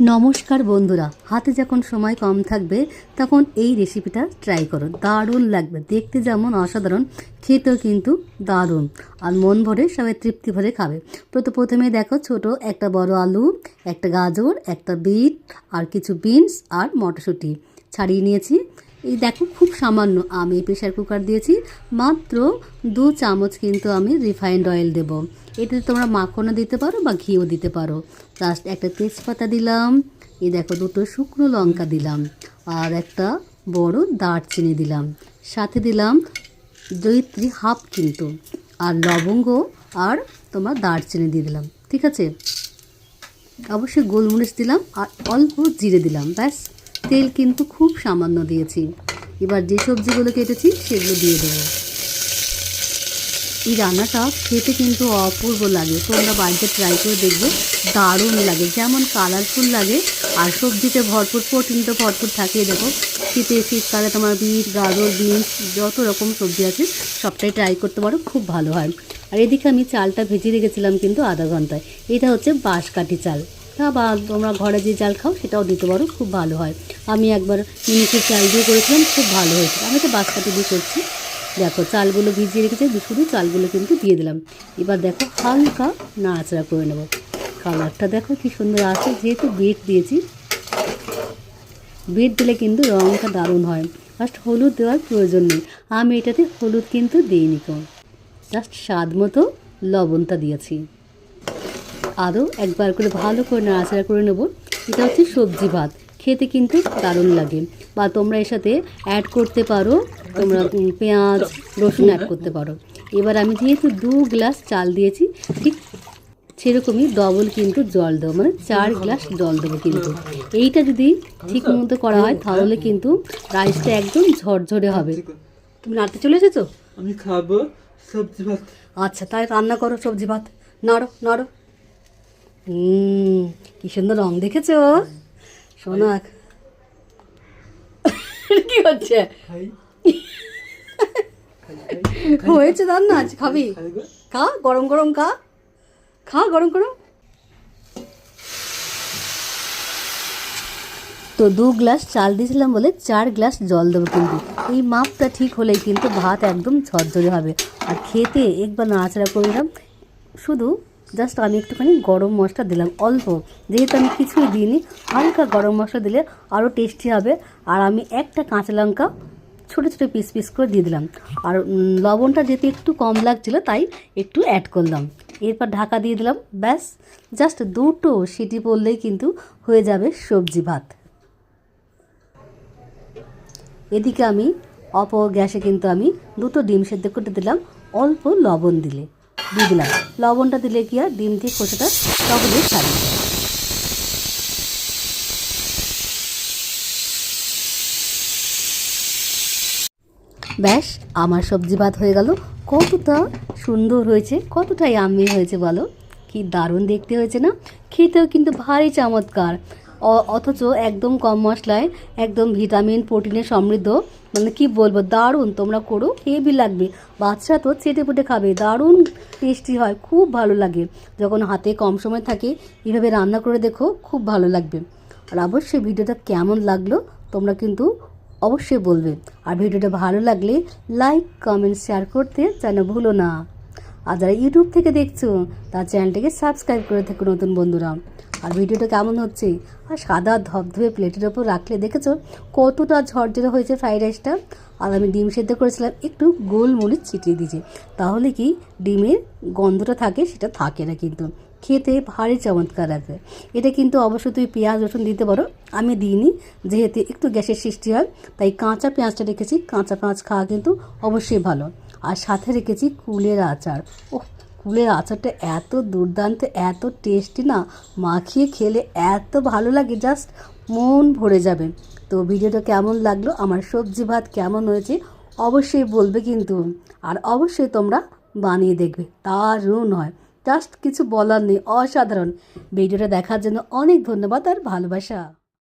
নমস্কার বন্ধুরা, হাতে যখন সময় কম থাকবে, তখন এই রেসিপিটা ট্রাই করো। দারুণ লাগবে, দেখতে যেমন অসাধারণ, খেতেও কিন্তু দারুণ। আর মন ভরে সবাই তৃপ্তি ভরে খাবে। প্রথম প্রথমে দেখো ছোট একটা বড় আলু, একটা গাজর, একটা বিট, আর কিছু বিনস আর মটরশুঁটি। ছাড়িয়ে নিয়েছি। এই দেখো, খুব সামান্য আমি প্রেশার কুকার দিয়েছি। মাত্র দু চামচ কিন্তু আমি রিফাইন্ড অয়েল দেব। এটাতে তোমরা মাখনও দিতে পারো বা ঘিও দিতে পারো। জাস্ট একটা তেজপাতা দিলাম। এই দেখো, দুটো শুকনো লঙ্কা দিলাম। আর একটা বড় দারচিনি দিলাম। সাথে দিলাম জয়িত্রী হাফ কিন্তু। আর লবঙ্গ আর তোমার দারচিনি দিয়ে দিলাম। ঠিক আছে? অবশ্যই গোলমরিচ দিলাম আর অল্প জিরে দিলাম, ব্যাস। তেল কিন্তু খুব সামান্য দিয়েছি। এবার যে সবজিগুলো কেটেছি, সেগুলো দিয়ে দেবো। এই রান্নাটা খেতে কিন্তু অপূর্ব লাগে। তোমরা বাড়িতে ট্রাই করে দেখবে, দারুণ লাগে। যেমন কালারফুল লাগে, আর সবজিতে ভরপুর প্রোটিন তো ভরপুর থাকে। দেখো, শীতে শীতকালে তোমার বিট, গাজর, বিনস, যত রকম সবজি আছে, সবটাই ট্রাই করতে পারো, খুব ভালো হয়। আর এদিকে আমি চালটা ভেজে রেখেছিলাম কিন্তু আধা ঘন্টায়। এটা হচ্ছে বাঁশকাঠি চাল। তা বা তোমরা ঘরে যে চাল খাও সেটাও দিতে পারো, খুব ভালো হয়। আমি একবার মিনিকের চাল দিয়ে করেছিলাম, খুব ভালো হয়েছে। আমি তো বাঁশকাঠি দিয়ে করছি। দেখো, চালগুলো ভিজিয়ে রেখেছে শুধু চালগুলো কিন্তু দিয়ে দিলাম। এবার দেখো, হালকা নাড়াচাড়া করে নেব। কালারটা দেখো, কি সুন্দর আছে। যেহেতু বিট দিয়েছি বিট দিলে কিন্তু রঙটা দারুণ হয়। ফার্স্ট হলুদ দেওয়ার প্রয়োজন নেই। আমি এটাতে হলুদ কিন্তু দিইনি কম জাস্ট স্বাদ মতো লবণটা দিয়েছি। আরও একবার করে ভালো করে নাড়াচাড়া করে নেব। এটা হচ্ছে সবজি ভাত। খেতে কিন্তু দারুণ লাগে। বা তোমরা এর সাথে অ্যাড করতে পারো। তোমরা পেঁয়াজ রসুন অ্যাড করতে পারো। এবার আমি যেহেতু দু গ্লাস চাল দিয়েছি ঠিক সেরকমই ডবল কিন্তু জল দেবো। মানে চার গ্লাস জল দেবো কিন্তু। এইটা যদি ঠিক মতো করা হয় তাহলে কিন্তু রাইসটা একদম ঝরঝরে হবে। তুমি নাড়তে চলে এসেছ? আমি খাব সবজি ভাত। আচ্ছা তাই রান্না করো সবজি ভাত। নাড়ো নাড়ো। হুম কি সুন্দর রং দেখেছ? শোনো এক কি হচ্ছে? হয়েছে রান্না আজ খাবি? খা গরম গরম খা। খা গরম গরম। তো দু গ্লাস চাল দিয়েছিলাম বলে চার গ্লাস জল দেবো কিন্তু। এই মাপটা ঠিক হলেই কিন্তু ভাত একদম ঝরঝরে হবে। আর খেতে একবার নাড়াচাড়া করে দিলাম শুধু জাস্ট আমি একটুখানি গরম মশলা দিলাম, অল্প। যেহেতু আমি কিছুই দিইনি, হালকা গরম মশলা দিলে আরও টেস্টি হবে। আর আমি একটা কাঁচা লঙ্কা ছোটো ছোটো পিস পিস করে দিয়ে দিলাম। আর লবণটা যেহেতু একটু কম লাগছিল, তাই একটু অ্যাড করলাম। এরপর ঢাকা দিয়ে দিলাম, ব্যাস। জাস্ট দুটো সিটি পড়লেই কিন্তু হয়ে যাবে সবজি ভাত। এদিকে আমি অপর গ্যাসে কিন্তু আমি দুটো ডিম সেদ্ধ করতে দিলাম, অল্প লবণ দিলে। দিয়ে দিলাম। লবণটা দিলে কি আর ডিম দিয়ে খোসাটা সহজে ছাড়িয়ে। ব্যাস, আমার সবজি ভাত হয়ে গেল। কতটা সুন্দর হয়েছে, কতটাই আমি হয়েছে বলো? কি দারুণ দেখতে হয়েছে না? খেতেও কিন্তু ভারী চমৎকার। অথচ একদম কম মশলায়, একদম ভিটামিন প্রোটিনে সমৃদ্ধ মানে কি বলব, দারুণ, তোমরা করো হেভি লাগবে। বাচ্চা তো চেটে পুটে খাবে, দারুণ টেস্টি হয়, খুব ভালো লাগে। যখন হাতে কম সময় থাকে এভাবে রান্না করে দেখো, খুব ভালো লাগবে। আর অবশ্যই ভিডিওটা কেমন লাগল, তোমরা কিন্তু অবশ্যই বলবে। আর ভিডিওটা ভালো লাগলে লাইক কমেন্ট শেয়ার করতে যেন ভুলো না। আর যারা ইউটিউব থেকে দেখছ, তার চ্যানেলটাকে সাবস্ক্রাইব করে থাকো, নতুন বন্ধুরা। আর ভিডিওটা কেমন হচ্ছে? আর সাদা ধবধবে প্লেটের ওপর রাখলে দেখেছ কতটা ঝরঝরে হয়েছে ফ্রাইড রাইসটা? আর আমি ডিম সেদ্ধ করেছিলাম, একটু গোলমরিচ ছিটিয়ে দিয়েছি। তাহলে কি ডিমের গন্ধটা থাকে সেটা থাকে না কিন্তু। খেতে ভারী চমৎকার লাগবে এটা কিন্তু অবশ্যই তুই পেঁয়াজ, রসুন দিতে পারো। আমি দিইনি, যেহেতু একটু গ্যাসের সৃষ্টি হয়, তাই কাঁচা পেঁয়াজটা রেখেছি। কাঁচা পেঁয়াজ খাওয়া কিন্তু অবশ্যই ভালো। আর সাথে রেখেছি কুলের আচার। ও কুলের আচারটা এত দুর্দান্ত, এত টেস্টি না, মাখিয়ে খেলে এত ভালো লাগে জাস্ট মন ভরে যাবে। তো ভিডিওটা কেমন লাগল, আমার সবজি ভাত কেমন হয়েছে, অবশ্যই বলবে কিন্তু। আর অবশ্যই তোমরা বানিয়ে দেখবে, দারুণ হয়। জাস্ট কিছু বলার নেই, অসাধারণ। ভিডিওটা দেখার জন্য অনেক ধন্যবাদ আর ভালোবাসা।